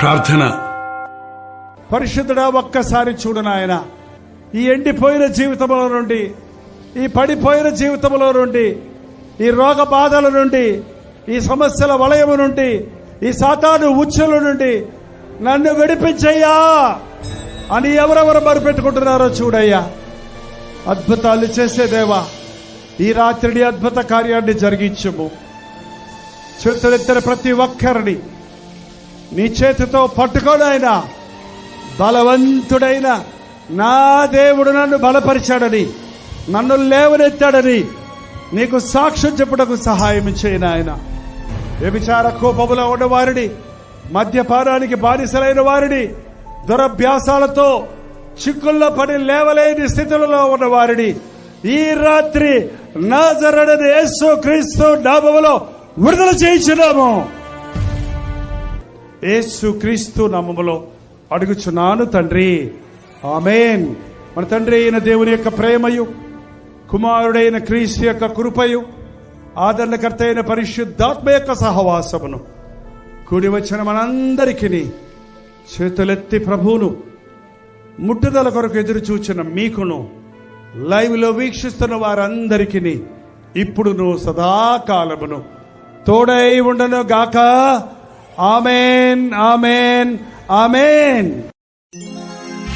ప్రార్థన. పరిశుద్ధుడా ఒక్కసారి చూడు నాయన. ఈ ఎండిపోయిన జీవితంలో నుండి ఈ పడిపోయిన జీవితంలో నుండి ఈ రోగ బాధల నుండి ఈ సమస్యల వలయము నుండి ఈ సాతాను ఉచ్చుల నుండి నన్ను విడిపించయ్యా అని ఎవరెవరు మరిపెట్టుకుంటున్నారో చూడయ్యా. అద్భుతాలు చేసే దేవా ఈ రాత్రిని అద్భుత కార్యాన్ని జరిగించుము. చేతులెత్తిన ప్రతి ఒక్కరిని నీ చేతితో పట్టుకోడు ఆయన. బలవంతుడైన నా దేవుడు నన్ను బలపరిచాడని నన్ను లేవనెత్తాడని నీకు సాక్ష్యం చెప్పుటకు సహాయం చేయను ఆయన. వ్యభిచార కోపములో ఉన్న వారిని మద్యపానానికి బానిసలైన వారిని దురభ్యాసాలతో చిక్కుల్లో పడి లేవలేని స్థితులలో ఉన్న వారిని ఈ రాత్రి నాజరడని యేసు క్రీస్తు నామములో విడుదల చేయించున్నాము. యేసు క్రీస్తు నామములో అడుగుచున్నాను తండ్రి. ఆమెన్. మన తండ్రి అయిన దేవుని యొక్క ప్రేమయు కుమారుడైన క్రీస్తు యొక్క కృపయు ఆదరణకర్త అయిన పరిశుద్ధాత్మ యొక్క సహవాసమును కూడి వచ్చిన మనందరికీ చేతులెత్తి ప్రభువును ముట్టుదల కొరకు ఎదురు చూచిన మీకును లైవ్లో వీక్షిస్తున్న వారందరికీ ఇప్పుడును సదాకాలమును తోడై ఉండను గాక ஆமேன் ஆமேன் ஆமேன்